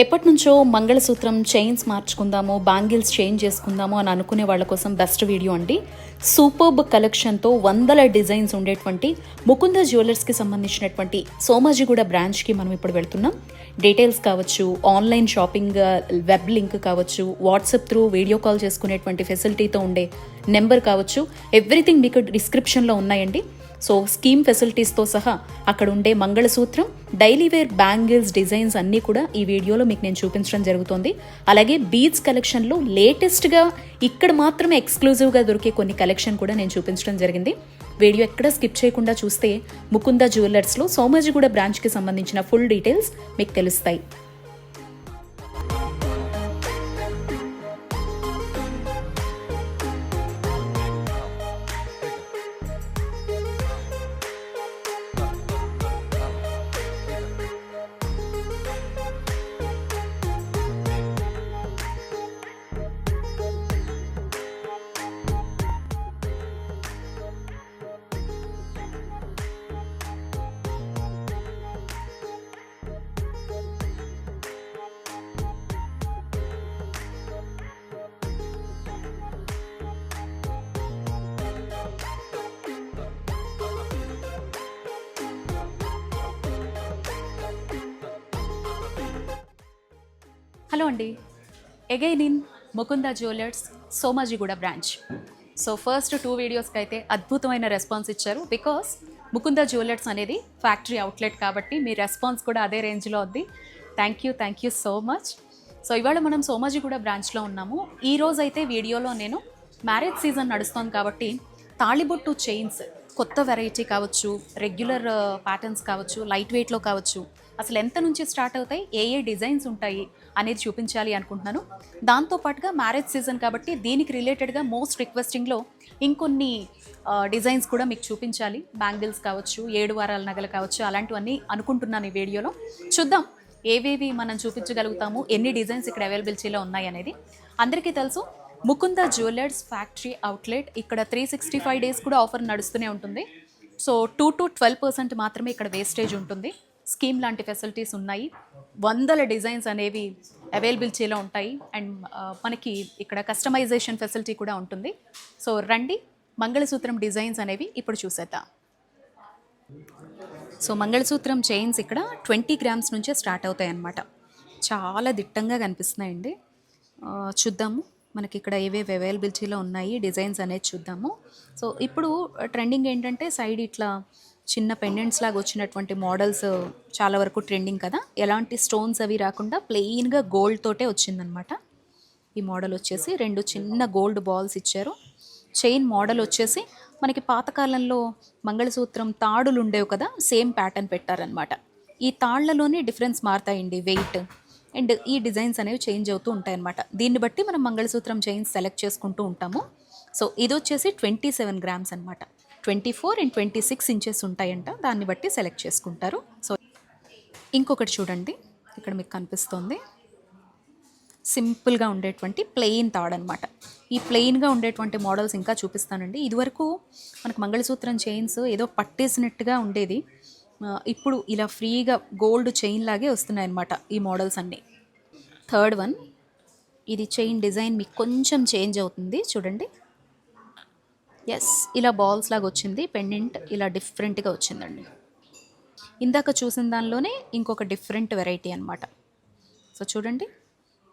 ఎప్పటి నుంచో మంగళసూత్రం చైన్స్ మార్చుకుందాము బ్యాంగిల్స్ చేంజ్ చేసుకుందాము అని అనుకునే వాళ్ళ కోసం బెస్ట్ వీడియో అండి. సూపర్బ్ కలెక్షన్తో వందల డిజైన్స్ ఉండేటువంటి ముకుంద జ్యువెలర్స్కి సంబంధించినటువంటి సోమాజిగూడ బ్రాంచ్కి మనం ఇప్పుడు వెళ్తున్నాం. డీటెయిల్స్ కావచ్చు ఆన్లైన్ షాపింగ్ వెబ్ లింక్ కావచ్చు వాట్సాప్ త్రూ వీడియో కాల్ చేసుకునేటువంటి ఫెసిలిటీతో ఉండే నెంబర్ కావచ్చు ఎవ్రీథింగ్ మీకు డిస్క్రిప్షన్లో ఉన్నాయండి. సో స్కీమ్ ఫెసిలిటీస్తో సహా అక్కడ ఉండే మంగళసూత్రం డైలీ వేర్ బ్యాంగిల్స్ డిజైన్స్ అన్నీ కూడా ఈ వీడియోలో మీకు నేను చూపించడం జరుగుతుంది. అలాగే బీడ్స్ కలెక్షన్లో లేటెస్ట్గా ఇక్కడ మాత్రమే ఎక్స్క్లూజివ్గా దొరికే కొన్ని కలెక్షన్ కూడా నేను చూపించడం జరిగింది. వీడియో ఎక్కడ స్కిప్ చేయకుండా చూస్తే ముకుంద జ్యువెలర్స్లో సోమాజిగూడ బ్రాంచ్కి సంబంధించిన ఫుల్ డీటెయిల్స్ మీకు తెలుస్తాయి. హలో అండి. Again in Mukunda Jewellers Somajiguda branch so first two వీడియోస్కి అయితే అద్భుతమైన రెస్పాన్స్ ఇచ్చారు బికాస్ ముకుంద జ్యువెలర్స్ అనేది ఫ్యాక్టరీ అవుట్లెట్ కాబట్టి మీ రెస్పాన్స్ కూడా అదే రేంజ్లో ఉంది. Thank you thank you so much so ఇవాళ మనం సోమాజిగూడ బ్రాంచ్లో ఉన్నాము. ఈ రోజు అయితే వీడియోలో నేను మ్యారేజ్ సీజన్ నడుస్తోంది కాబట్టి తాళిబొట్టు చైన్స్ కొత్త వెరైటీ కావచ్చు రెగ్యులర్ ప్యాటర్న్స్ uh, కావచ్చు లైట్ వెయిట్లో కావచ్చు అసలు ఎంత నుంచి స్టార్ట్ అవుతాయి ఏ ఏ డిజైన్స్ ఉంటాయి అనేది చూపించాలి అనుకుంటున్నాను. దాంతోపాటుగా మ్యారేజ్ సీజన్ కాబట్టి దీనికి రిలేటెడ్గా మోస్ట్ రిక్వెస్టింగ్లో ఇంకొన్ని uh, డిజైన్స్ కూడా మీకు చూపించాలి. బ్యాంగిల్స్ కావచ్చు ఏడు వారాల నగలు కావచ్చు అలాంటివన్నీ అనుకుంటున్నాను ఈ వీడియోలో. చూద్దాం ఏవేవి మనం చూపించగలుగుతాము ఎన్ని డిజైన్స్ ఇక్కడ అవైలబిలిటీలో ఉన్నాయి అనేది. అందరికీ తెలుసు ముకుంద జ్యువెలర్స్ ఫ్యాక్టరీ అవుట్లెట్ ఇక్కడ త్రీ సిక్స్టీ ఫైవ్ డేస్ కూడా ఆఫర్ నడుస్తూనే ఉంటుంది. So two to twelve percent మాత్రమే ఇక్కడ వేస్టేజ్ ఉంటుంది. స్కీమ్ లాంటి ఫెసిలిటీస్ ఉన్నాయి. వందల డిజైన్స్ అనేవి అవైలబిలిటీలో ఉంటాయి. అండ్ uh, మనకి ఇక్కడ కస్టమైజేషన్ ఫెసిలిటీ కూడా ఉంటుంది. సో రండి మంగళసూత్రం డిజైన్స్ అనేవి ఇప్పుడు చూసేద్దాం. సో మంగళసూత్రం చైన్స్ ఇక్కడ ట్వంటీ గ్రామ్స్ నుంచే స్టార్ట్ అవుతాయి అన్నమాట చాలా దిట్టంగా కనిపిస్తున్నాయండి. Uh, చూద్దాము. మనకి ఇక్కడ ఏవేవి అవైలబిలిటీలో ఉన్నాయి డిజైన్స్ అనేది చూద్దాము. సో ఇప్పుడు ట్రెండింగ్ ఏంటంటే సైడ్ ఇట్లా చిన్న పెండెంట్స్ లాగా వచ్చినటువంటి మోడల్స్ చాలా వరకు ట్రెండింగ్ కదా. ఎలాంటి స్టోన్స్ అవి రాకుండా ప్లెయిన్గా గోల్డ్ తోటే వచ్చిందనమాట. ఈ మోడల్ వచ్చేసి రెండు చిన్న గోల్డ్ బాల్స్ ఇచ్చారు. చైన్ మోడల్ వచ్చేసి మనకి పాతకాలంలో మంగళసూత్రం తాడులు ఉండేవి కదా సేమ్ ప్యాటర్న్ పెట్టారనమాట. ఈ తాళ్ళలోనే డిఫరెన్స్ మారుతాయండి వెయిట్. అండ్ ఈ డిజైన్స్ అనేవి చేంజ్ అవుతూ ఉంటాయన్నమాట. దీన్ని బట్టి మనం మంగళసూత్రం చైన్స్ సెలెక్ట్ చేసుకుంటూ ఉంటాము. సో ఇది వచ్చేసి ట్వంటీ సెవెన్ గ్రామ్స్ అనమాట twenty four and twenty six inches ఉంటాయంట. దాన్ని బట్టి సెలెక్ట్ చేసుకుంటారు. సో ఇంకొకటి చూడండి. ఇక్కడ మీకు కనిపిస్తుంది. సింపుల్గా ఉండేటువంటి ప్లెయిన్ తాడ్ అనమాట ఈ ప్లెయిన్గా ఉండేటువంటి మోడల్స్ ఇంకా చూపిస్తానండి. ఇదివరకు మనకు మంగళసూత్రం చైన్స్ ఏదో పట్టేసినట్టుగా ఉండేది. ఇప్పుడు ఇలా ఫ్రీగా గోల్డ్ చైన్ లాగే వస్తున్నాయి అనమాట ఈ మోడల్స్ అన్నీ. థర్డ్ వన్ ఇది చైన్ డిజైన్ మీకు కొంచెం చేంజ్ అవుతుంది చూడండి. ఎస్ ఇలా బాల్స్ లాగా వచ్చింది పెండెంట్ ఇలా డిఫరెంట్గా వచ్చిందండి. ఇందాక చూసిన దానిలోనే ఇంకొక డిఫరెంట్ వెరైటీ అనమాట సో చూడండి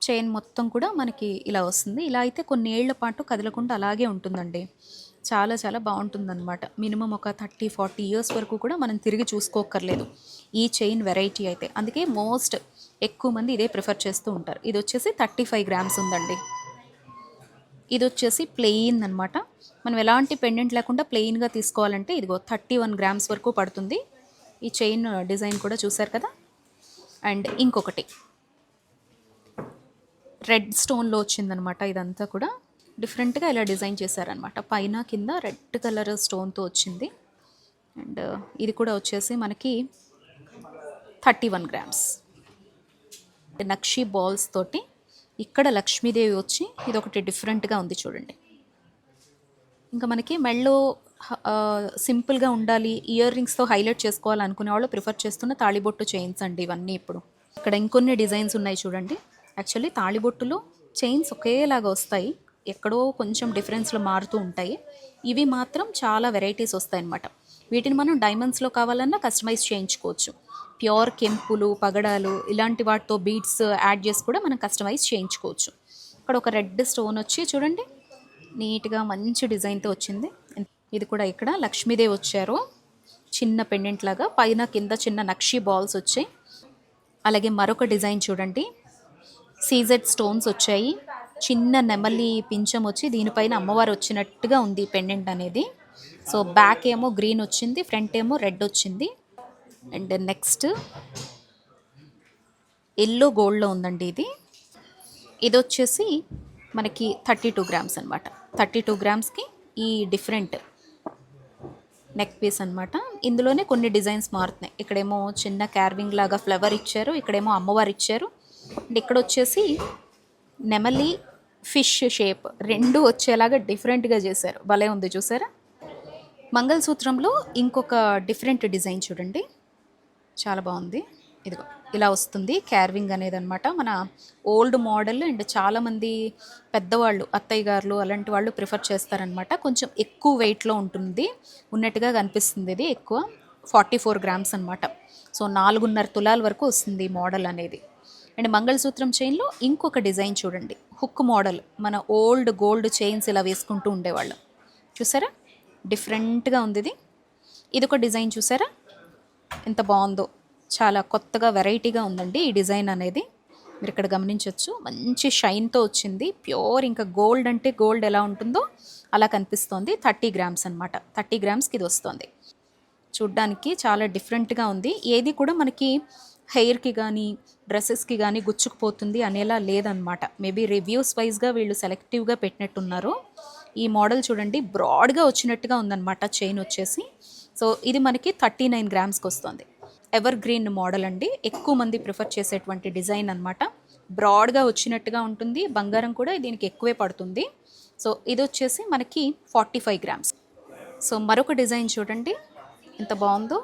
చైన్ మొత్తం కూడా మనకి ఇలా వస్తుంది. ఇలా అయితే కొన్ని ఏళ్ళ పాటు కదలకుండా అలాగే ఉంటుందండి. చాలా చాలా బాగుంటుందన్నమాట. మినిమం ఒక థర్టీ ఫార్టీ ఇయర్స్ వరకు కూడా మనం తిరిగి చూసుకోకర్లేదు ఈ చైన్ వెరైటీ అయితే. అందుకే మోస్ట్ ఎక్కువ మంది ఇదే ప్రిఫర్ చేస్తూ ఉంటారు. ఇది వచ్చేసి థర్టీ ఫైవ్ గ్రామ్స్ ఉందండి. ఇది వచ్చేసి ప్లెయిన్ అనమాట మనం ఎలాంటి పెండెంట్ లేకుండా ప్లెయిన్గా తీసుకోవాలంటే ఇదిగో థర్టీ వన్ గ్రామ్స్ వరకు పడుతుంది. ఈ చైన్ డిజైన్ కూడా చూసారు కదా? అండ్ ఇంకొకటి. రెడ్ స్టోన్లో వచ్చిందనమాట ఇదంతా కూడా. డిఫరెంట్గా ఇలా డిజైన్ చేశారనమాట పైన కింద రెడ్ కలర్ స్టోన్తో వచ్చింది. అండ్ ఇది కూడా వచ్చేసి మనకి థర్టీ వన్ గ్రామ్స్. నక్షి బాల్స్ తోటి ఇక్కడ లక్ష్మీదేవి వచ్చి ఇది ఒకటి డిఫరెంట్గా ఉంది చూడండి. ఇంకా మనకి మెళ్ళో సింపుల్గా ఉండాలి. ఇయర్ రింగ్స్తో హైలైట్ చేసుకోవాలనుకునే వాళ్ళు ప్రిఫర్ చేస్తున్న తాళిబొట్టు చైన్స్ అండి ఇవన్నీ ఇప్పుడు. ఇక్కడ ఇంకొన్ని డిజైన్స్ ఉన్నాయి చూడండి. యాక్చువల్లీ తాళిబొట్టులో చైన్స్ ఒకేలాగా వస్తాయి. ఎక్కడో కొంచెం డిఫరెన్స్లో మారుతూ ఉంటాయి. ఇవి మాత్రం చాలా వెరైటీస్ వస్తాయి అన్నమాట వీటిని మనం డైమండ్స్లో కావాలన్నా కస్టమైజ్ చేయించుకోవచ్చు. ప్యూర్ కెంపులు పగడాలు ఇలాంటి వాటితో బీడ్స్ యాడ్ చేసి కూడా మనం కస్టమైజ్ చేయించుకోవచ్చు. ఇక్కడ ఒక రెడ్ స్టోన్ వచ్చి చూడండి. నీట్గా మంచి డిజైన్తో వచ్చింది. ఇది కూడా ఇక్కడ లక్ష్మీదేవి వచ్చారు. చిన్న పెండెంట్ లాగా పైన కింద చిన్న నక్షి బాల్స్ వచ్చాయి. అలాగే మరొక డిజైన్ చూడండి. సీజెడ్ స్టోన్స్ వచ్చాయి. చిన్న నెమలి పించం వచ్చి దీనిపైన అమ్మవారు వచ్చినట్టుగా ఉంది పెండెంట్ అనేది. సో బ్యాక్ ఏమో గ్రీన్ వచ్చింది ఫ్రంట్ ఏమో రెడ్ వచ్చింది. అండ్ నెక్స్ట్ ఎల్లో గోల్డ్లో ఉందండి ఇది. ఇది వచ్చేసి మనకి థర్టీ టూ గ్రామ్స్ అనమాట థర్టీ టూ గ్రామ్స్కి ఈ డిఫరెంట్ నెక్ పీస్ అనమాట ఇందులోనే కొన్ని డిజైన్స్ మారుతున్నాయి. ఇక్కడేమో చిన్న క్యార్వింగ్ లాగా ఫ్లవర్ ఇచ్చారు ఇక్కడేమో అమ్మవారు ఇచ్చారు. అండ్ ఇక్కడ వచ్చేసి నెమలి ఫిష్ షేప్ రెండు వచ్చేలాగా డిఫరెంట్గా చేశారు. భలే ఉంది చూసారా? మంగళసూత్రంలో ఇంకొక డిఫరెంట్ డిజైన్ చూడండి. చాలా బాగుంది. ఇదిగో ఇలా వస్తుంది. క్యార్వింగ్ అనేది అనమాట మన ఓల్డ్ మోడల్ అండ్ చాలామంది పెద్దవాళ్ళు అత్తయ్య గారులు అలాంటి వాళ్ళు ప్రిఫర్ చేస్తారనమాట కొంచెం ఎక్కువ వెయిట్లో ఉంటుంది. ఉన్నట్టుగా కనిపిస్తుంది ఇది. ఎక్కువ ఫార్టీ ఫోర్ గ్రామ్స్ అనమాట సో నాలుగున్నర తులాల వరకు వస్తుంది మోడల్ అనేది. అండ్ మంగళసూత్రం చైన్లో ఇంకొక డిజైన్ చూడండి. Hook model. మన ఓల్డ్ గోల్డ్ చైన్స్ ఇలా వేసుకుంటూ ఉండేవాళ్ళం. చూసారా? డిఫరెంట్గా ఉంది ఇది. ఇది ఒక డిజైన్ చూసారా? ఎంత బాగుందో. చాలా కొత్తగా వెరైటీగా ఉందండి ఈ డిజైన్ అనేది. మీరు ఇక్కడ గమనించవచ్చు మంచి షైన్తో వచ్చింది. ప్యూర్ ఇంకా గోల్డ్ అంటే గోల్డ్ ఎలా ఉంటుందో అలా కనిపిస్తోంది. థర్టీ గ్రామ్స్ అనమాట థర్టీ గ్రామ్స్కి ఇది వస్తుంది. చూడ్డానికి చాలా డిఫరెంట్గా ఉంది. ఏది కూడా మనకి హెయిర్కి కానీ డ్రెస్సెస్కి కానీ గుచ్చుకుపోతుంది అనేలా లేదనమాట. మేబీ రివ్యూస్ వైజ్గా వీళ్ళు సెలెక్టివ్గా పెట్టినట్టున్నారు. ఈ మోడల్ చూడండి బ్రాడ్గా వచ్చినట్టుగా ఉందన్నమాట చైన్ వచ్చేసి. సో ఇది మనకి థర్టీ నైన్ గ్రామ్స్కి వస్తుంది. ఎవర్ గ్రీన్ మోడల్ అండి. ఎక్కువ మంది ప్రిఫర్ చేసేటువంటి డిజైన్ అనమాట. బ్రాడ్గా వచ్చినట్టుగా ఉంటుంది. బంగారం కూడా దీనికి ఎక్కువే పడుతుంది. సో ఇది వచ్చేసి మనకి ఫార్టీ ఫైవ్ గ్రామ్స్. సో మరొక డిజైన్ చూడండి. ఎంత బాగుందో.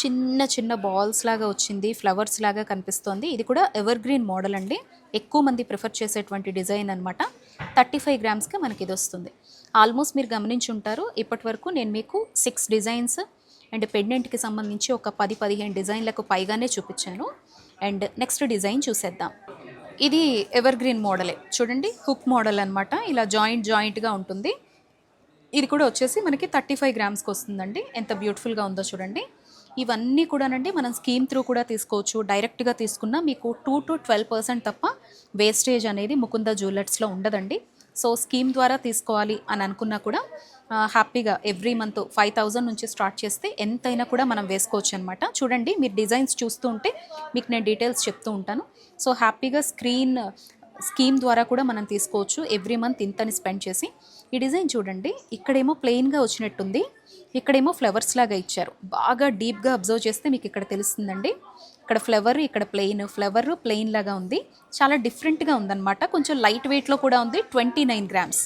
చిన్న చిన్న బాల్స్ లాగా వచ్చింది ఫ్లవర్స్ లాగా కనిపిస్తోంది. ఇది కూడా ఎవర్ గ్రీన్ మోడల్ అండి. ఎక్కువ మంది ప్రిఫర్ చేసేటువంటి డిజైన్ అనమాట థర్టీ ఫైవ్ గ్రామ్స్కి మనకి ఇది వస్తుంది. ఆల్మోస్ట్ మీరు గమనించి ఉంటారు. ఇప్పటి వరకు నేను మీకు సిక్స్ డిజైన్స్ అండ్ పెండెంట్కి సంబంధించి ఒక పది పదిహేను డిజైన్లకు పైగానే చూపించాను. అండ్ నెక్స్ట్ డిజైన్ చూసేద్దాం. ఇది ఎవర్ గ్రీన్ మోడలే చూడండి హుక్ మోడల్ అనమాట ఇలా జాయింట్ జాయింట్గా ఉంటుంది. ఇది కూడా వచ్చేసి మనకి థర్టీ ఫైవ్ గ్రామ్స్కి వస్తుందండి. ఎంత బ్యూటిఫుల్గా ఉందో చూడండి. ఇవన్నీ కూడానండి మనం స్కీమ్ త్రూ కూడా తీసుకోవచ్చు. డైరెక్ట్గా తీసుకున్నా మీకు టూ టు ట్వెల్వ్ పర్సెంట్ తప్ప వేస్టేజ్ అనేది ముకుంద జ్యువెలర్స్లో ఉండదండి. సో స్కీమ్ ద్వారా తీసుకోవాలి అని అనుకున్నా కూడా హ్యాపీగా ఎవ్రీ మంత్ ఫైవ్ థౌజండ్ నుంచి స్టార్ట్ చేస్తే ఎంతైనా కూడా మనం వేసుకోవచ్చు అనమాట చూడండి మీరు డిజైన్స్ చూస్తూ ఉంటే మీకు నేను డీటెయిల్స్ చెప్తూ ఉంటాను. సో హ్యాపీగా స్క్రీన్ స్కీమ్ ద్వారా కూడా మనం తీసుకోవచ్చు. ఎవ్రీ మంత్ ఇంతని స్పెండ్ చేసి. ఈ డిజైన్ చూడండి. ఇక్కడేమో ప్లెయిన్గా వచ్చినట్టుంది. ఇక్కడేమో ఫ్లవర్స్ లాగా ఇచ్చారు. బాగా డీప్గా అబ్జర్వ్ చేస్తే మీకు ఇక్కడ తెలుస్తుందండి. ఇక్కడ ఫ్లవర్ ఇక్కడ ప్లెయిన్ ఫ్లవర్ ప్లెయిన్ లాగా ఉంది. చాలా డిఫరెంట్గా ఉందన్నమాట. కొంచెం లైట్ వెయిట్లో కూడా ఉంది. Twenty nine grams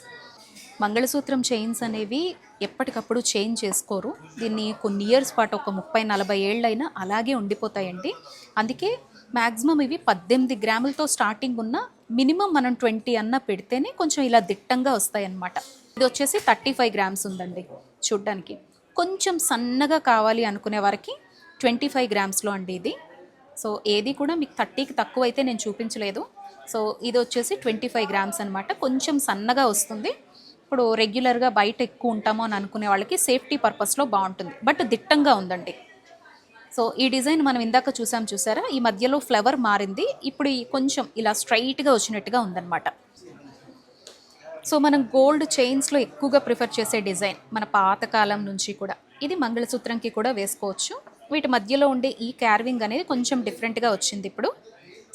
mangalsutra chains అనేవి ఎప్పటికప్పుడు చేంజ్ చేసుకోరు. దీన్ని కొన్ని ఇయర్స్ పాటు ఒక ముప్పై నలభై ఏళ్ళైనా అలాగే ఉండిపోతాయండి. అందుకే మ్యాక్సిమం ఇవి పద్దెనిమిది గ్రాములతో స్టార్టింగ్ ఉన్న మినిమం మనం ట్వంటీ అన్న పెడితేనే కొంచెం ఇలా దిట్టంగా వస్తాయి అన్నమాట ఇది వచ్చేసి థర్టీ ఫైవ్ గ్రామ్స్ ఉందండి చూడ్డానికి. కొంచెం సన్నగా కావాలి అనుకునే వారికి ట్వంటీ ఫైవ్ గ్రామ్స్లో అండి ఇది. సో ఏది కూడా మీకు థర్టీకి తక్కువ అయితే నేను చూపించలేదు. సో ఇది వచ్చేసి ట్వంటీ ఫైవ్ గ్రామ్స్ అనమాట కొంచెం సన్నగా వస్తుంది. ఇప్పుడు రెగ్యులర్గా బయట ఎక్కువ ఉంటామో అని అనుకునే వాళ్ళకి సేఫ్టీ పర్పస్లో బాగుంటుంది. బట్ దిట్టంగా ఉందండి. సో ఈ డిజైన్ మనం ఇందాక చూసాం చూసారా? ఈ మధ్యలో ఫ్లవర్ మారింది. ఇప్పుడు ఈ కొంచెం ఇలా స్ట్రైట్గా వచ్చినట్టుగా ఉందన్నమాట. సో మనం గోల్డ్ చైన్స్లో ఎక్కువగా ప్రిఫర్ చేసే డిజైన్ మన పాతకాలం నుంచి కూడా. ఇది మంగళసూత్రంకి కూడా వేసుకోవచ్చు. వీటి మధ్యలో ఉండే ఈ క్యార్వింగ్ అనేది కొంచెం డిఫరెంట్గా వచ్చింది ఇప్పుడు.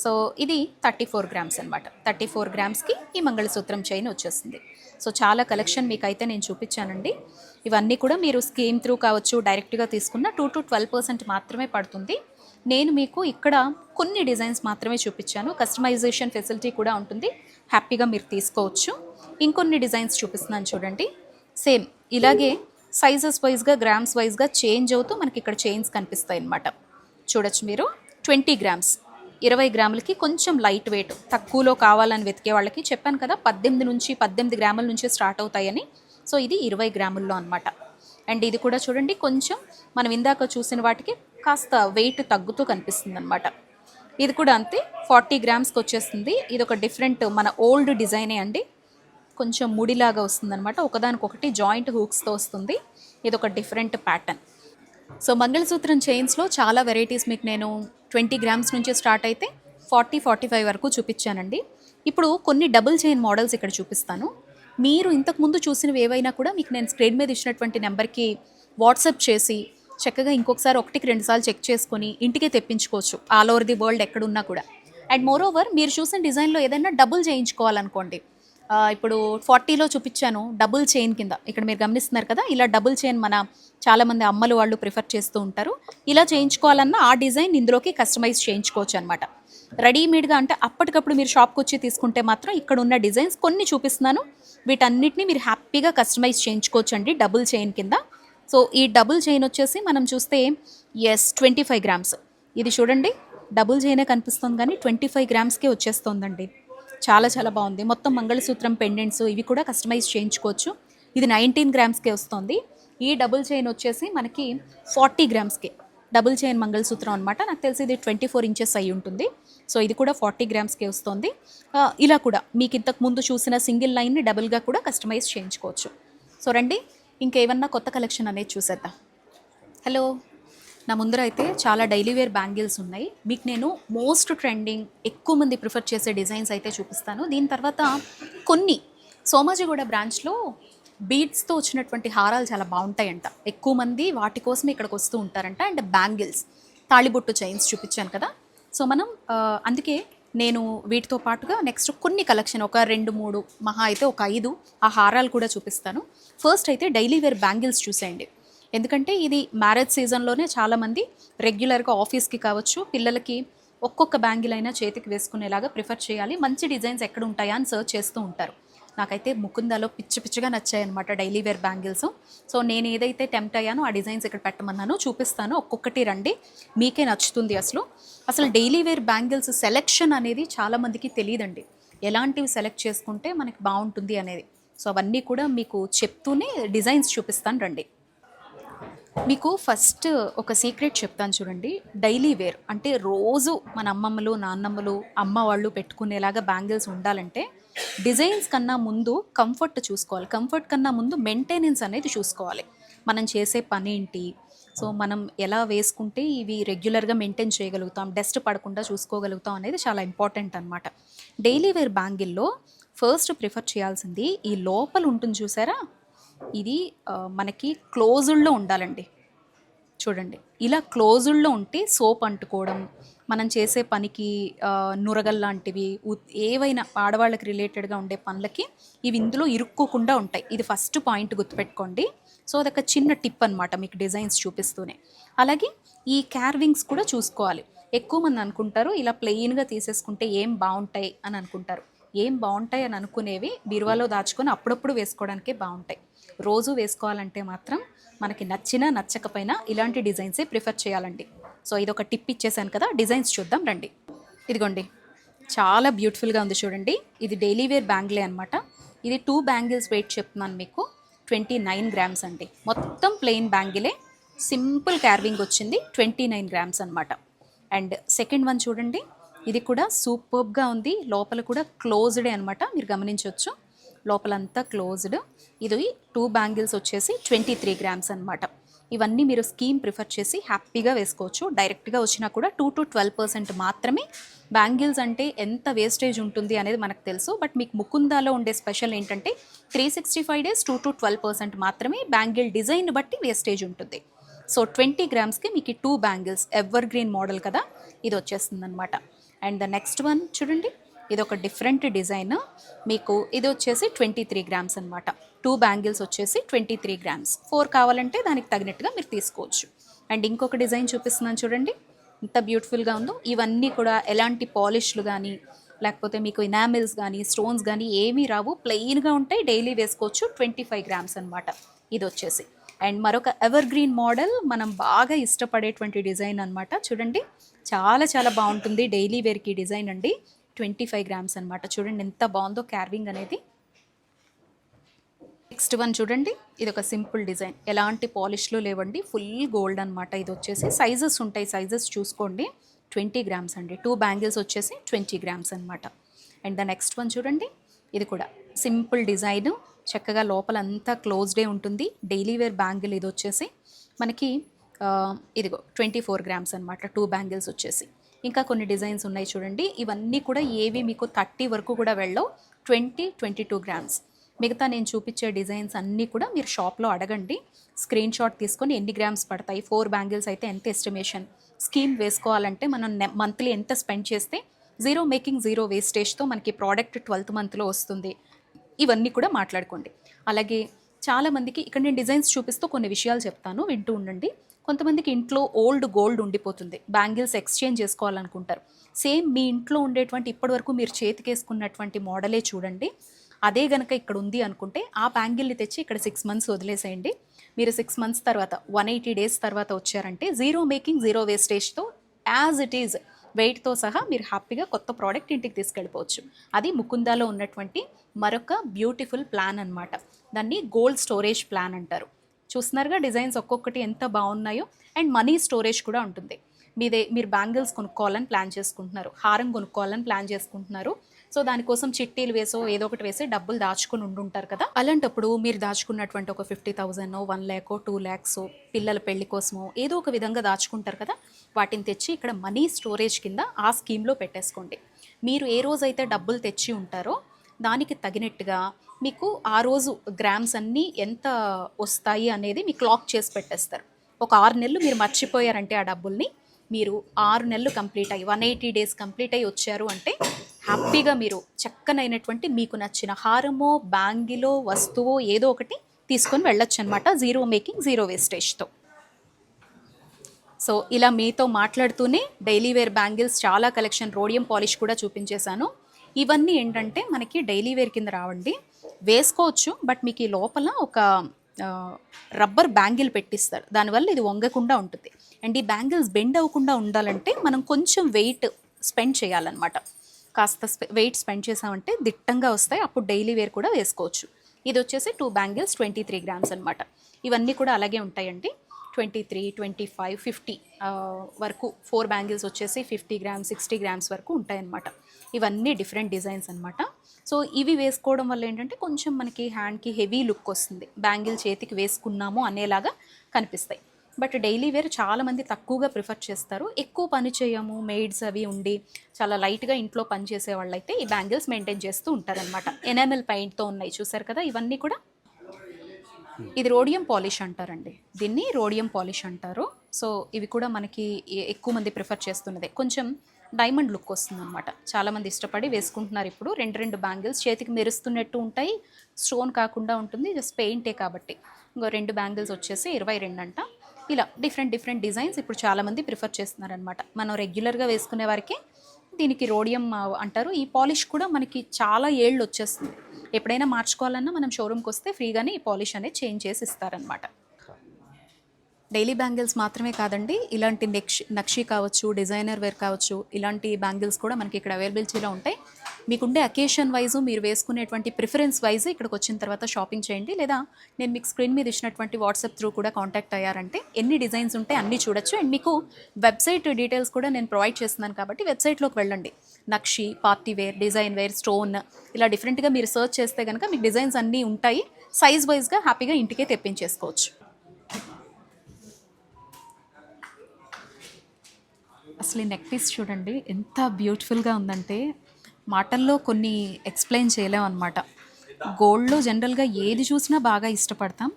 సో ఇది థర్టీ ఫోర్ గ్రామ్స్ అనమాట థర్టీ ఫోర్ గ్రామ్స్కి ఈ మంగళసూత్రం చైన్ వచ్చేసింది సో చాలా కలెక్షన్ మీకు అయితే నేను చూపించానండి. ఇవన్నీ కూడా మీరు స్కీమ్ త్రూ కావచ్చు డైరెక్ట్గా తీసుకున్న టూ టు ట్వెల్వ్ పర్సెంట్ మాత్రమే పడుతుంది. నేను మీకు ఇక్కడ కొన్ని డిజైన్స్ మాత్రమే చూపించాను. కస్టమైజేషన్ ఫెసిలిటీ కూడా ఉంటుంది. హ్యాపీగా మీరు తీసుకోవచ్చు. ఇంకొన్ని డిజైన్స్ చూపిస్తున్నాను చూడండి. సేమ్ ఇలాగే సైజెస్ వైజ్గా గ్రామ్స్ వైజ్గా చేంజ్ అవుతూ మనకి ఇక్కడ చైన్స్ కనిపిస్తాయి అన్నమాట చూడొచ్చు మీరు. Twenty grams. ఇరవై గ్రాములకి కొంచెం లైట్ వెయిట్ తక్కువలో కావాలని వెతికే వాళ్ళకి చెప్పాను కదా పద్దెనిమిది నుంచి పద్దెనిమిది గ్రాముల నుంచి స్టార్ట్ అవుతాయని. సో ఇది ఇరవై గ్రాముల్లో అనమాట అండ్ ఇది కూడా చూడండి కొంచెం మనం ఇందాక చూసిన వాటికి కాస్త వెయిట్ తగ్గుతూ కనిపిస్తుంది అనమాట ఇది కూడా అంతే ఫార్టీ గ్రామ్స్కి వచ్చేస్తుంది. ఇది ఒక డిఫరెంట్ మన ఓల్డ్ డిజైనే అండి. కొంచెం ముడిలాగా వస్తుంది అనమాట ఒకదానికొకటి జాయింట్ హూక్స్తో వస్తుంది. ఇది ఒక డిఫరెంట్ ప్యాటర్న్. సో మంగళసూత్రం చైన్స్లో చాలా వెరైటీస్ మీకు నేను ట్వంటీ గ్రామ్స్ నుంచి స్టార్ట్ అయితే ఫార్టీ ఫార్టీ ఫైవ్ వరకు చూపించానండి. ఇప్పుడు కొన్ని డబుల్ చైన్ మోడల్స్ ఇక్కడ చూపిస్తాను. మీరు ఇంతకుముందు చూసినవి ఏవైనా కూడా మీకు నేను స్క్రీన్ మీద ఇచ్చినటువంటి నెంబర్కి వాట్సాప్ చేసి చక్కగా ఇంకొకసారి ఒకటికి రెండుసార్లు చెక్ చేసుకొని ఇంటికే తెప్పించుకోవచ్చు. ఆల్ ఓవర్ ది వరల్డ్ ఎక్కడున్నా కూడా. అండ్ మోర్ ఓవర్ మీరు చూసిన డిజైన్లో ఏదైనా డబుల్ చేయించుకోవాలనుకోండి ఇప్పుడు ఫార్టీలో చూపించాను డబుల్ చైన్ కింద. ఇక్కడ మీరు గమనిస్తున్నారు కదా ఇలా డబుల్ చైన్ మన చాలామంది అమ్మలు వాళ్ళు ప్రిఫర్ చేస్తూ ఉంటారు. ఇలా చేయించుకోవాలన్నా ఆ డిజైన్ ఇందులోకి కస్టమైజ్ చేయించుకోవచ్చు అనమాట రెడీమేడ్గా అంటే అప్పటికప్పుడు మీరు షాప్కి వచ్చి తీసుకుంటే మాత్రం ఇక్కడ ఉన్న డిజైన్స్ కొన్ని చూపిస్తున్నాను. వీటన్నిటిని మీరు హ్యాపీగా కస్టమైజ్ చేయించుకోవచ్చు అండి డబుల్ చైన్ కింద. సో ఈ డబుల్ చైన్ వచ్చేసి మనం చూస్తే ఎస్ ట్వంటీ ఫైవ్ గ్రామ్స్ ఇది చూడండి డబుల్ చైనే కనిపిస్తుంది కానీ ట్వంటీ ఫైవ్ గ్రామ్స్కే వచ్చేస్తుందండి. చాలా చాలా బాగుంది. మొత్తం మంగళసూత్రం పెండెంట్స్ ఇవి కూడా కస్టమైజ్ చేయించుకోవచ్చు. ఇది నైన్టీన్ గ్రామ్స్కే వస్తుంది. ఈ డబుల్ చైన్ వచ్చేసి మనకి ఫార్టీ గ్రామ్స్కే డబుల్ చైన్ మంగళసూత్రం అనమాట నాకు తెలిసి ఇది ట్వంటీ ఫోర్ ఇంచెస్ అయి ఉంటుంది. సో ఇది కూడా ఫార్టీ గ్రామ్స్కే వస్తుంది. ఇలా కూడా మీకు ఇంతకు ముందు చూసిన సింగిల్ లైన్ని డబుల్గా కూడా కస్టమైజ్ చేయించుకోవచ్చు. సో రండి. ఇంకేమన్నా కొత్త కలెక్షన్ అనేది చూసేద్దాం. హలో నా ముందర అయితే చాలా డైలీ వేర్ బ్యాంగిల్స్ ఉన్నాయి. మీకు నేను మోస్ట్ ట్రెండింగ్ ఎక్కువ మంది ప్రిఫర్ చేసే డిజైన్స్ అయితే చూపిస్తాను. దీని తర్వాత కొన్ని సోమాజిగూడ బ్రాంచ్లో బీడ్స్తో వచ్చినటువంటి హారాలు చాలా బాగుంటాయంట. ఎక్కువ మంది వాటి కోసం ఇక్కడికి వస్తూ ఉంటారంట. అండ్ బ్యాంగిల్స్ తాళిబొట్టు చైన్స్ చూపించాను కదా. సో మనం అందుకే నేను వీటితో పాటుగా నెక్స్ట్ కొన్ని కలెక్షన్ ఒక రెండు మూడు మహా అయితే ఒక ఐదు ఆ హారాలు కూడా చూపిస్తాను. ఫస్ట్ అయితే డైలీ వేర్ బ్యాంగిల్స్ చూసేయండి. ఎందుకంటే ఇది మ్యారేజ్ సీజన్లోనే చాలామంది రెగ్యులర్గా ఆఫీస్కి కావచ్చు పిల్లలకి ఒక్కొక్క బ్యాంగిల్ అయినా చేతికి వేసుకునేలాగా ప్రిఫర్ చేయాలి. మంచి డిజైన్స్ ఎక్కడ ఉంటాయా అని సర్చ్ చేస్తూ ఉంటారు. నాకైతే ముకుందాలో పిచ్చి పిచ్చిగా నచ్చాయి అనమాట డైలీ వేర్ బ్యాంగిల్స్. సో నేను ఏదైతే టెంప్ట్ అయ్యానో ఆ డిజైన్స్ ఇక్కడ పెట్టమన్నానో చూపిస్తాను. ఒక్కొక్కటి రండి మీకే నచ్చుతుంది అసలు. అసలు డైలీ వేర్ బ్యాంగిల్స్ సెలెక్షన్ అనేది చాలామందికి తెలియదండి. ఎలాంటివి సెలెక్ట్ చేసుకుంటే మనకి బాగుంటుంది అనేది. సో అవన్నీ కూడా మీకు చెప్తూనే డిజైన్స్ చూపిస్తాను రండి. మీకు ఫస్ట్ ఒక సీక్రెట్ చెప్తాను చూడండి. డైలీ వేర్ అంటే రోజు మన అమ్మమ్మలు నాన్నమ్మలు అమ్మ వాళ్ళు పెట్టుకునేలాగా బ్యాంగిల్స్ ఉండాలంటే డిజైన్స్ కన్నా ముందు కంఫర్ట్ చూసుకోవాలి. కంఫర్ట్ కన్నా ముందు మెయింటెనెన్స్ అనేది చూసుకోవాలి. మనం చేసే పని ఏంటి? సో మనం ఎలా వేసుకుంటే ఇవి రెగ్యులర్గా మెయింటైన్ చేయగలుగుతాం? డస్ట్ పడకుండా చూసుకోగలుగుతాం అనేది చాలా ఇంపార్టెంట్ అనమాట డైలీ వేర్ బ్యాంగిల్లో ఫస్ట్ ప్రిఫర్ చేయాల్సింది ఈ లోపల ఉంటుంది చూసారా? ఇది మనకి క్లోజుల్లో ఉండాలండి. చూడండి ఇలా క్లోజుల్లో ఉంటే సోప్ అంటుకోవడం మనం చేసే పనికి నురగల్ లాంటివి ఏవైనా ఆడవాళ్ళకి రిలేటెడ్గా ఉండే పనులకి ఇవి ఇందులో ఇరుక్కోకుండా ఉంటాయి. ఇది ఫస్ట్ పాయింట్ గుర్తుపెట్టుకోండి. సో అదొక చిన్న టిప్ అనమాట మీకు డిజైన్స్ చూపిస్తూనే. అలాగే ఈ క్యార్వింగ్స్ కూడా చూసుకోవాలి. ఎక్కువ మంది అనుకుంటారు ఇలా ప్లెయిన్గా తీసేసుకుంటే ఏం బాగుంటాయి అని అనుకుంటారు. ఏం బాగుంటాయి అని అనుకునేవి బీరువాలో దాచుకొని అప్పుడప్పుడు వేసుకోవడానికే బాగుంటాయి. రోజు వేసుకోవాలంటే మాత్రం మనకి నచ్చినా నచ్చకపోయినా ఇలాంటి డిజైన్సే ప్రిఫర్ చేయాలండి. సో ఇది ఒక టిప్ ఇచ్చేసాను కదా డిజైన్స్ చూద్దాం రండి. ఇదిగోండి చాలా బ్యూటిఫుల్గా ఉంది చూడండి. ఇది డైలీ వేర్ బ్యాంగిలే అనమాట ఇది టూ బ్యాంగిల్స్ వెయిట్ చెప్తున్నాను మీకు ట్వంటీ నైన్ గ్రామ్స్ అండి. మొత్తం ప్లెయిన్ బ్యాంగిలే సింపుల్ క్యార్వింగ్ వచ్చింది ట్వంటీ నైన్ గ్రామ్స్ అనమాట అండ్ సెకండ్ వన్ చూడండి ఇది కూడా సూపర్బ్గా ఉంది లోపల కూడా క్లోజ్డే అనమాట మీరు గమనించవచ్చు లోపలంతా క్లోజ్డ్. ఇది టూ బ్యాంగిల్స్ వచ్చేసి ట్వంటీ త్రీ గ్రామ్స్ అనమాట ఇవన్నీ మీరు స్కీమ్ ప్రిఫర్ చేసి హ్యాపీగా వేసుకోవచ్చు. డైరెక్ట్గా వచ్చినా కూడా టూ టు ట్వెల్వ్ పర్సెంట్ మాత్రమే. బ్యాంగిల్స్ అంటే ఎంత వేస్టేజ్ ఉంటుంది అనేది మనకు తెలుసు. బట్ మీకు ముకుందాలో ఉండే స్పెషల్ ఏంటంటే three sixty five days two to twelve percent మాత్రమే బ్యాంగిల్ డిజైన్ బట్టి వేస్టేజ్ ఉంటుంది. సో ట్వంటీ గ్రామ్స్కి మీకు two bangles evergreen model కదా ఇది వచ్చేస్తుంది అనమాట అండ్ ద నెక్స్ట్ వన్ చూడండి. ఇది ఒక డిఫరెంట్ డిజైన్. మీకు ఇది వచ్చేసి ట్వంటీ త్రీ గ్రామ్స్ అనమాట టూ బ్యాంగిల్స్ వచ్చేసి ట్వంటీ త్రీ గ్రామ్స్. ఫోర్ కావాలంటే దానికి తగినట్టుగా మీరు తీసుకోవచ్చు. అండ్ ఇంకొక డిజైన్ చూపిస్తున్నాను చూడండి. ఎంత బ్యూటిఫుల్గా ఉందో. ఇవన్నీ కూడా ఎలాంటి పాలిష్లు కానీ లేకపోతే మీకు ఇనామిల్స్ కానీ స్టోన్స్ కానీ ఏమీ రావు. ప్లెయిన్గా ఉంటాయి. డైలీ వేసుకోవచ్చు. ట్వంటీ ఫైవ్ గ్రామ్స్ అనమాట ఇది వచ్చేసి. అండ్ మరొక ఎవర్ గ్రీన్ మోడల్ మనం బాగా ఇష్టపడేటువంటి డిజైన్ అన్నమాట. చూడండి. చాలా చాలా బాగుంటుంది. డైలీ వేర్కి డిజైన్ అండి. ట్వంటీ ఫైవ్ గ్రామ్స్ అనమాట చూడండి ఎంత బాగుందో క్యార్వింగ్ అనేది. నెక్స్ట్ వన్ చూడండి. ఇది ఒక సింపుల్ డిజైన్. ఎలాంటి పాలిష్లో లేవండి. ఫుల్ గోల్డ్ అనమాట ఇది వచ్చేసి సైజెస్ ఉంటాయి. సైజెస్ చూసుకోండి. ట్వంటీ గ్రామ్స్ అండి. టూ బ్యాంగిల్స్ వచ్చేసి ట్వంటీ గ్రామ్స్ అనమాట అండ్ ద నెక్స్ట్ వన్ చూడండి. ఇది కూడా సింపుల్ డిజైన్. చక్కగా లోపల అంతా క్లోజ్డే ఉంటుంది. డైలీ వేర్ బ్యాంగిల్ ఇది వచ్చేసి మనకి ఇదిగో ట్వంటీ ఫోర్ గ్రామ్స్ అనమాట టూ బ్యాంగిల్స్ వచ్చేసి. ఇంకా కొన్ని డిజైన్స్ ఉన్నాయి చూడండి. ఇవన్నీ కూడా ఏవి మీకు థర్టీ వరకు కూడా వెళ్ళవు. Twenty twenty two grams. మిగతా నేను చూపించే డిజైన్స్ అన్నీ కూడా మీరు షాప్లో అడగండి. స్క్రీన్ షాట్ తీసుకొని ఎన్ని గ్రామ్స్ పడతాయి ఫోర్ బ్యాంగిల్స్ అయితే ఎంత ఎస్టిమేషన్. స్కీమ్ వేసుకోవాలంటే మనం మంత్లీ ఎంత స్పెండ్ చేస్తే జీరో మేకింగ్ జీరో వేస్టేజ్తో మనకి ప్రోడక్ట్ ట్వెల్త్ మంత్లో వస్తుంది. ఇవన్నీ కూడా మాట్లాడుకోండి. అలాగే చాలామందికి ఇక్కడ నేను డిజైన్స్ చూపిస్తూ కొన్ని విషయాలు చెప్తాను వింటూ ఉండండి. కొంతమందికి ఇంట్లో ఓల్డ్ గోల్డ్ ఉండిపోతుంది. బ్యాంగిల్స్ ఎక్స్చేంజ్ చేసుకోవాలనుకుంటారు. సేమ్ మీ ఇంట్లో ఉండేటువంటి ఇప్పటివరకు మీరు చేతికేసుకున్నటువంటి మోడలే చూడండి. అదే గనక ఇక్కడ ఉంది అనుకుంటే ఆ బ్యాంగిల్ని తెచ్చి ఇక్కడ సిక్స్ మంత్స్ వదిలేసేయండి. మీరు సిక్స్ మంత్స్ తర్వాత వన్ ఎయిటీ డేస్ తర్వాత వచ్చారంటే జీరో మేకింగ్ జీరో వేస్టేజ్తో యాజ్ ఇట్ ఈజ్ వెయిట్తో సహా మీరు హ్యాపీగా కొత్త ప్రోడక్ట్ ఇంటికి తీసుకెళ్ళిపోవచ్చు. అది ముకుందాలో ఉన్నటువంటి మరొక బ్యూటిఫుల్ ప్లాన్ అనమాట దాన్ని గోల్డ్ స్టోరేజ్ ప్లాన్ అంటారు. చూస్తున్నారుగా డిజైన్స్ ఒక్కొక్కటి ఎంత బాగున్నాయో. అండ్ మనీ స్టోరేజ్ కూడా ఉంటుంది. మీదే మీరు బ్యాంగిల్స్ కొనుక్కోవాలని ప్లాన్ చేసుకుంటున్నారు. హారం కొనుక్కోవాలని ప్లాన్ చేసుకుంటున్నారు. సో దానికోసం చిట్టీలు వేసో ఏదో ఒకటి వేసి డబ్బులు దాచుకుని ఉండుంటారు కదా. అలాంటప్పుడు మీరు దాచుకున్నటువంటి ఒక ఫిఫ్టీ థౌజండ్ వన్ ల్యాకో టూ ల్యాక్స్ పిల్లల పెళ్ళి కోసమో ఏదో ఒక విధంగా దాచుకుంటారు కదా. వాటిని తెచ్చి ఇక్కడ మనీ స్టోరేజ్ కింద ఆ స్కీమ్లో పెట్టేసుకోండి. మీరు ఏ రోజైతే డబ్బులు తెచ్చి ఉంటారో దానికి తగినట్టుగా మీకు ఆ రోజు గ్రామ్స్ అన్నీ ఎంత వస్తాయి అనేది మీకు లాక్ చేసి పెట్టేస్తారు. ఒక ఆరు నెలలు మీరు మర్చిపోయారంటే ఆ డబ్బుల్ని మీరు ఆరు నెలలు కంప్లీట్ అయ్యి వన్ ఎయిటీ డేస్ కంప్లీట్ అయ్యి వచ్చారు అంటే హ్యాపీగా మీరు చక్కనైనటువంటి మీకు నచ్చిన హారమో బ్యాంగిలో వస్తువో ఏదో ఒకటి తీసుకొని వెళ్ళొచ్చు అనమాట జీరో మేకింగ్ జీరో వేస్టేజ్తో. సో ఇలా మీతో మాట్లాడుతూనే డైలీ వేర్ బ్యాంగిల్స్ చాలా కలెక్షన్ రోడియం పాలిష్ కూడా చూపించేశాను. ఇవన్నీ ఏంటంటే మనకి డైలీ వేర్ కింద రావండి. వేసుకోవచ్చు బట్ మీకు ఈ లోపల ఒక రబ్బర్ బ్యాంగిల్ పెట్టిస్తారు. దానివల్ల ఇది వంగకుండా ఉంటుంది. అండ్ ఈ బ్యాంగిల్స్ బెండ్ అవ్వకుండా ఉండాలంటే మనం కొంచెం వెయిట్ స్పెండ్ చేయాలన్నమాట. కాస్త వెయిట్ స్పెండ్ చేసామంటే దిట్టంగా వస్తాయి. అప్పుడు డైలీ వేర్ కూడా వేసుకోవచ్చు. ఇది వచ్చేసి two bangles twenty three grams అనమాట ఇవన్నీ కూడా అలాగే ఉంటాయండి. Twenty three twenty five fifty వరకు ఫోర్ బ్యాంగిల్స్ వచ్చేసి ఫిఫ్టీ గ్రామ్స్ సిక్స్టీ గ్రామ్స్ వరకు ఉంటాయన్నమాట. ఇవన్నీ డిఫరెంట్ డిజైన్స్ అనమాట సో ఇవి వేసుకోవడం వల్ల ఏంటంటే కొంచెం మనకి హ్యాండ్కి హెవీ లుక్ వస్తుంది. బ్యాంగిల్ చేతికి వేసుకున్నాము అనేలాగా కనిపిస్తాయి. బట్ డైలీ వేర్ చాలామంది తక్కువగా ప్రిఫర్ చేస్తారు. ఎక్కువ పని చేయము మెయిడ్స్ అవి ఉండి చాలా లైట్గా ఇంట్లో పని చేసే వాళ్ళైతే ఈ బ్యాంగిల్స్ మెయింటైన్ చేస్తూ ఉంటారనమాట ఎనామెల్ పెయింట్తో ఉన్నాయి చూసారు కదా? ఇవన్నీ కూడా Hmm. ఇది రోడియం పాలిష్ అంటారండి. దీన్ని రోడియం పాలిష్ అంటారు. సో ఇవి కూడా మనకి ఎక్కువ మంది ప్రిఫర్ చేస్తున్నదే. కొంచెం డైమండ్ లుక్ వస్తుంది అనమాట చాలామంది ఇష్టపడి వేసుకుంటున్నారు ఇప్పుడు. రెండు రెండు బ్యాంగిల్స్ చేతికి మెరుస్తున్నట్టు ఉంటాయి. స్టోన్ కాకుండా ఉంటుంది. జస్ట్ పెయింటే కాబట్టి. ఇంకో రెండు బ్యాంగిల్స్ వచ్చేసి ఇరవై రెండు అంట. ఇలా డిఫరెంట్ డిఫరెంట్ డిజైన్స్ ఇప్పుడు చాలామంది ప్రిఫర్ చేస్తున్నారు అనమాట మనం రెగ్యులర్గా వేసుకునే వారికి దీనికి రోడియం అంటారు. ఈ పాలిష్ కూడా మనకి చాలా ఏళ్ళు వచ్చేస్తుంది. ఎప్పుడైనా మార్చుకోవాలన్నా మనం షోరూమ్కి వస్తే ఫ్రీగానే ఈ పాలిష్ అనేది చేంజ్ చేసి ఇస్తారనమాట డైలీ బ్యాంగిల్స్ మాత్రమే కాదండి ఇలాంటి నెక్ష్ నక్షి కావచ్చు డిజైనర్ వేర్ కావచ్చు ఇలాంటి బ్యాంగిల్స్ కూడా మనకి ఇక్కడ అవైలబిలిటీలో ఉంటాయి. మీకుండే అకేషన్ వైజు మీరు వేసుకునేటువంటి ప్రిఫరెన్స్ వైజ్ ఇక్కడికి వచ్చిన తర్వాత షాపింగ్ చేయండి. లేదా నేను మీకు స్క్రీన్ మీద ఇచ్చినటువంటి వాట్సాప్ త్రూ కూడా కాంటాక్ట్ అయ్యారంటే ఎన్ని డిజైన్స్ ఉంటాయి అన్నీ చూడొచ్చు. అండ్ మీకు వెబ్సైట్ డీటెయిల్స్ కూడా నేను ప్రొవైడ్ చేస్తున్నాను కాబట్టి వెబ్సైట్లోకి వెళ్ళండి. నక్షి party wear design wear stone ఇలా డిఫరెంట్గా మీరు సర్చ్ చేస్తే కనుక మీకు డిజైన్స్ అన్నీ ఉంటాయి. సైజ్ వైజ్గా హ్యాపీగా ఇంటికే తెప్పించేసుకోవచ్చు. అసలు ఈ నెక్ పీస్ చూడండి ఎంత బ్యూటిఫుల్గా ఉందంటే మాటల్లో కొన్ని ఎక్స్ప్లెయిన్ చేయలేం అనమాట గోల్డ్లో జనరల్గా ఏది చూసినా బాగా ఇష్టపడతాం.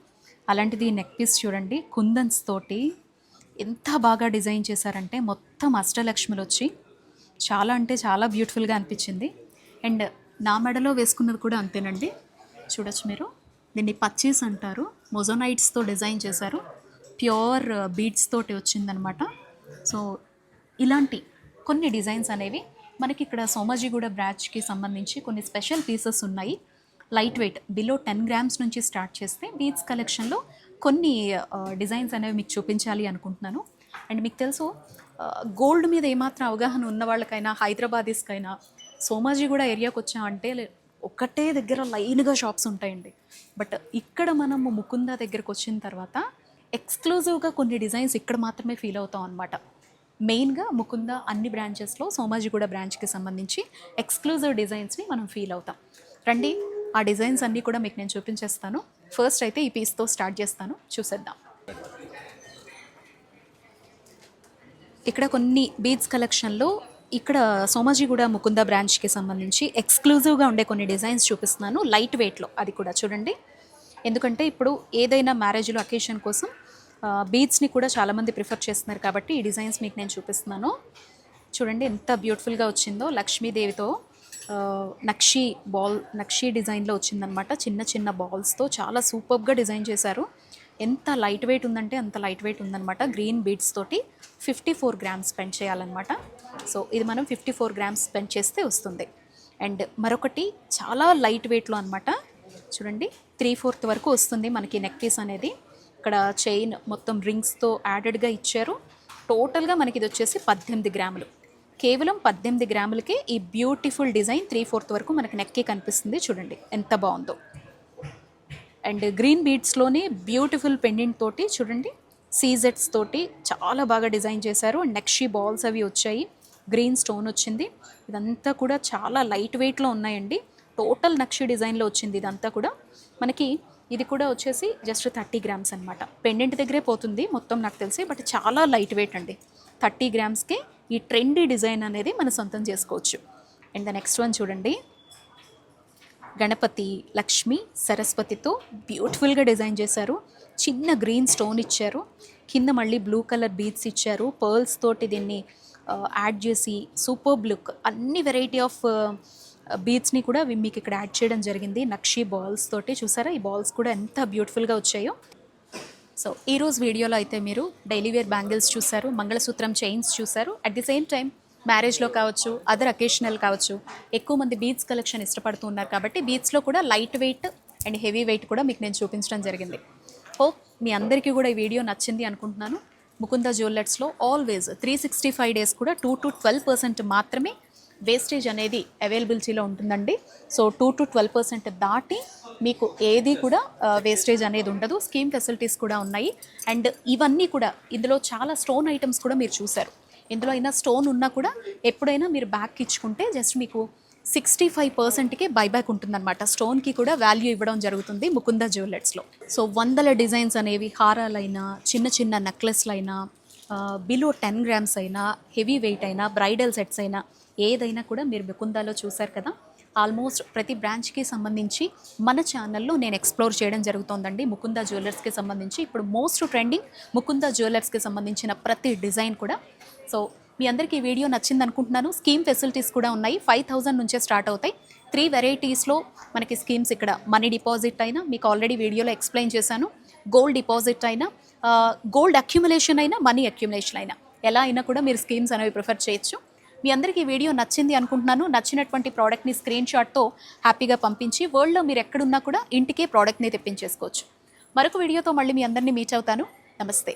అలాంటిది నెక్ పీస్ చూడండి కుందన్స్ తోటి ఎంత బాగా డిజైన్ చేశారంటే మొత్తం అష్టలక్ష్మిలు వచ్చి చాలా అంటే చాలా బ్యూటిఫుల్గా అనిపించింది. అండ్ నా మెడలో వేసుకున్నది కూడా అంతేనండి. చూడొచ్చు మీరు. దీన్ని పచ్చీస్ అంటారు. మొజోనైట్స్తో డిజైన్ చేశారు. ప్యూర్ బీడ్స్ తోటి వచ్చిందనమాట సో ఇలాంటి కొన్ని డిజైన్స్ అనేవి మనకి ఇక్కడ సోమాజిగూడ బ్రాచ్కి సంబంధించి కొన్ని స్పెషల్ పీసెస్ ఉన్నాయి. Light weight below ten grams నుంచి స్టార్ట్ చేస్తే బీచ్ కలెక్షన్లో కొన్ని డిజైన్స్ అనేవి మీకు చూపించాలి అనుకుంటున్నాను. అండ్ మీకు తెలుసు గోల్డ్ మీద ఏమాత్రం అవగాహన ఉన్న వాళ్ళకైనా హైదరాబాదీస్కైనా సోమాజిగూడ ఏరియాకి వచ్చామంటే లే- ఒక్కటే దగ్గర లైన్గా షాప్స్ ఉంటాయండి. బట్ ఇక్కడ మనము ముకుంద దగ్గరకు వచ్చిన తర్వాత ఎక్స్క్లూజివ్గా కొన్ని డిజైన్స్ ఇక్కడ మాత్రమే ఫీల్ అవుతాం అనమాట మెయిన్గా ముకుంద అన్ని బ్రాంచెస్లో సోమాజిగూడ బ్రాంచ్కి సంబంధించి ఎక్స్క్లూజివ్ డిజైన్స్ని మనం ఫీల్ అవుతాం. రండి ఆ డిజైన్స్ అన్నీ కూడా మీకు నేను చూపించేస్తాను. ఫస్ట్ అయితే ఈ పీస్తో స్టార్ట్ చేస్తాను. చూసేద్దాం. ఇక్కడ కొన్ని బీడ్స్ కలెక్షన్లో ఇక్కడ సోమాజిగూడ ముకుంద బ్రాంచ్కి సంబంధించి ఎక్స్క్లూజివ్గా ఉండే కొన్ని డిజైన్స్ చూపిస్తున్నాను. లైట్ వెయిట్లో అది కూడా చూడండి. ఎందుకంటే ఇప్పుడు ఏదైనా మ్యారేజ్లో అకేషన్ కోసం బీడ్స్ని కూడా చాలామంది ప్రిఫర్ చేస్తున్నారు కాబట్టి ఈ డిజైన్స్ మీకు నేను చూపిస్తున్నాను. చూడండి ఎంత బ్యూటిఫుల్గా వచ్చిందో. లక్ష్మీదేవితో నక్షీ నక్షి బాల్ నక్షి డిజైన్లో వచ్చిందనమాట చిన్న చిన్న బాల్స్తో చాలా సూపర్గా డిజైన్ చేశారు. ఎంత లైట్ వెయిట్ ఉందంటే అంత లైట్ వెయిట్ ఉందన్నమాట. గ్రీన్ బీడ్స్ తోటి ఫిఫ్టీ ఫోర్ గ్రామ్స్ స్పెండ్ చేయాలన్నమాట. సో ఇది మనం ఫిఫ్టీ ఫోర్ గ్రామ్స్ స్పెండ్ చేస్తే వస్తుంది. అండ్ మరొకటి చాలా లైట్ వెయిట్లో అనమాట చూడండి త్రీ ఫోర్త్ వరకు వస్తుంది మనకి నెక్ పీస్ అనేది. ఇక్కడ చైన్ మొత్తం రింగ్స్తో యాడెడ్గా ఇచ్చారు. టోటల్గా మనకి ఇది వచ్చేసి పద్దెనిమిది గ్రాములు. కేవలం పద్దెనిమిది గ్రాములకే ఈ బ్యూటిఫుల్ డిజైన్ త్రీ ఫోర్త్ వరకు మనకి నెక్కి కనిపిస్తుంది. చూడండి ఎంత బాగుందో. అండ్ గ్రీన్ బీడ్స్లోనే బ్యూటిఫుల్ పెండెంట్ తోటి చూడండి సీజెట్స్ తోటి చాలా బాగా డిజైన్ చేశారు. అండ్ నెక్షీ బాల్స్ అవి వచ్చాయి. గ్రీన్ స్టోన్ వచ్చింది. ఇదంతా కూడా చాలా లైట్ వెయిట్లో ఉన్నాయండి. టోటల్ నక్షి డిజైన్లో వచ్చింది ఇదంతా కూడా. మనకి ఇది కూడా వచ్చేసి జస్ట్ థర్టీ గ్రామ్స్ అనమాట పెండెంట్ దగ్గరే పోతుంది మొత్తం నాకు తెలిసి బట్ చాలా లైట్ వెయిట్ అండి. థర్టీ గ్రామ్స్కి ఈ ట్రెండీ డిజైన్ అనేది మనం సొంతం చేసుకోవచ్చు. అండ్ ద నెక్స్ట్ వన్ చూడండి. గణపతి లక్ష్మి సరస్వతితో బ్యూటిఫుల్గా డిజైన్ చేశారు. చిన్న గ్రీన్ స్టోన్ ఇచ్చారు. కింద మళ్ళీ బ్లూ కలర్ బీడ్స్ ఇచ్చారు. పర్ల్స్ తోటి దీన్ని uh, యాడ్ చేసి సూపర్ లుక్ అన్ని వెరైటీ ఆఫ్ బీట్స్ని కూడా వి- మీకు ఇక్కడ యాడ్ చేయడం జరిగింది. నక్షి బాల్స్ తోటి చూసారా? ఈ బాల్స్ కూడా ఎంత బ్యూటిఫుల్గా వచ్చాయో. సో ఈరోజు వీడియోలో అయితే మీరు డైలీ వేర్ బ్యాంగిల్స్ చూసారు మంగళసూత్రం చైన్స్ చూసారు. అట్ ది సేమ్ టైం మ్యారేజ్లో కావచ్చు అదర్ అకేషనల్ కావచ్చు ఎక్కువ మంది బీట్స్ కలెక్షన్ ఇష్టపడుతూ ఉన్నారు కాబట్టి బీట్స్లో కూడా light weight and heavy weight కూడా మీకు నేను చూపించడం జరిగింది. హోప్ మీ అందరికీ కూడా ఈ వీడియో నచ్చింది అనుకుంటున్నాను. Mukunda జ్యువెలర్స్లో always three sixty five days కూడా టూ టు ట్వెల్వ్ పర్సెంట్ మాత్రమే వేస్టేజ్ అనేది అవైలబిలిటీలో ఉంటుందండి. So two to twelve percent దాటి మీకు ఏది కూడా వేస్టేజ్ అనేది ఉండదు. స్కీమ్ ఫెసిలిటీస్ కూడా ఉన్నాయి. అండ్ ఇవన్నీ కూడా ఇందులో చాలా స్టోన్ ఐటమ్స్ కూడా మీరు చూశారు. ఇందులో అయినా స్టోన్ ఉన్నా కూడా ఎప్పుడైనా మీరు బ్యాక్ ఇచ్చుకుంటే జస్ట్ మీకు సిక్స్టీ ఫైవ్ పర్సెంట్కే బైబ్యాక్ ఉంటుందన్నమాట. స్టోన్కి కూడా వాల్యూ ఇవ్వడం జరుగుతుంది ముకుంద జ్యువెలర్స్లో. సో వందల డిజైన్స్ అనేవి హారాలైనా చిన్న చిన్న నెక్లెస్లైనా బిలో టెన్ గ్రామ్స్ అయినా హెవీ వెయిట్ అయినా బ్రైడల్ సెట్స్ అయినా ఏదైనా కూడా మీరు ముకుందాలో చూసారు కదా? ఆల్మోస్ట్ ప్రతి బ్రాంచ్కి సంబంధించి మన ఛానల్లో నేను ఎక్స్ప్లోర్ చేయడం జరుగుతోందండి. ముకుంద జ్యువెలర్స్కి సంబంధించి ఇప్పుడు మోస్ట్ ట్రెండింగ్ ముకుంద జ్యువెలర్స్కి సంబంధించిన ప్రతి డిజైన్ కూడా. సో మీ అందరికీ ఈ వీడియో నచ్చింది అనుకుంటున్నాను స్కీమ్ ఫెసిలిటీస్ కూడా ఉన్నాయి. ఫైవ్ థౌజండ్ నుంచే స్టార్ట్ అవుతాయి. త్రీ వెరైటీస్లో మనకి స్కీమ్స్ ఇక్కడ మనీ డిపాజిట్ అయినా మీకు ఆల్రెడీ వీడియోలో ఎక్స్ప్లెయిన్ చేశాను. గోల్డ్ డిపాజిట్ అయినా గోల్డ్ అక్యుములేషన్ అయినా మనీ అక్యుములేషన్ అయినా. ఎలా అయినా కూడా మీరు స్కీమ్స్ అనేవి ప్రిఫర్ చేయొచ్చు. మీ అందరికీ ఈ వీడియో నచ్చింది అనుకుంటున్నాను. నచ్చినటువంటి ప్రోడక్ట్ని స్క్రీన్ షాట్తో హ్యాపీగా పంపించి వరల్డ్లో మీరు ఎక్కడున్నా కూడా ఇంటికే ప్రోడక్ట్ని తెప్పించేసుకోవచ్చు. మరొక వీడియోతో మళ్ళీ మీ అందరినీ మీట్ అవుతాను. నమస్తే.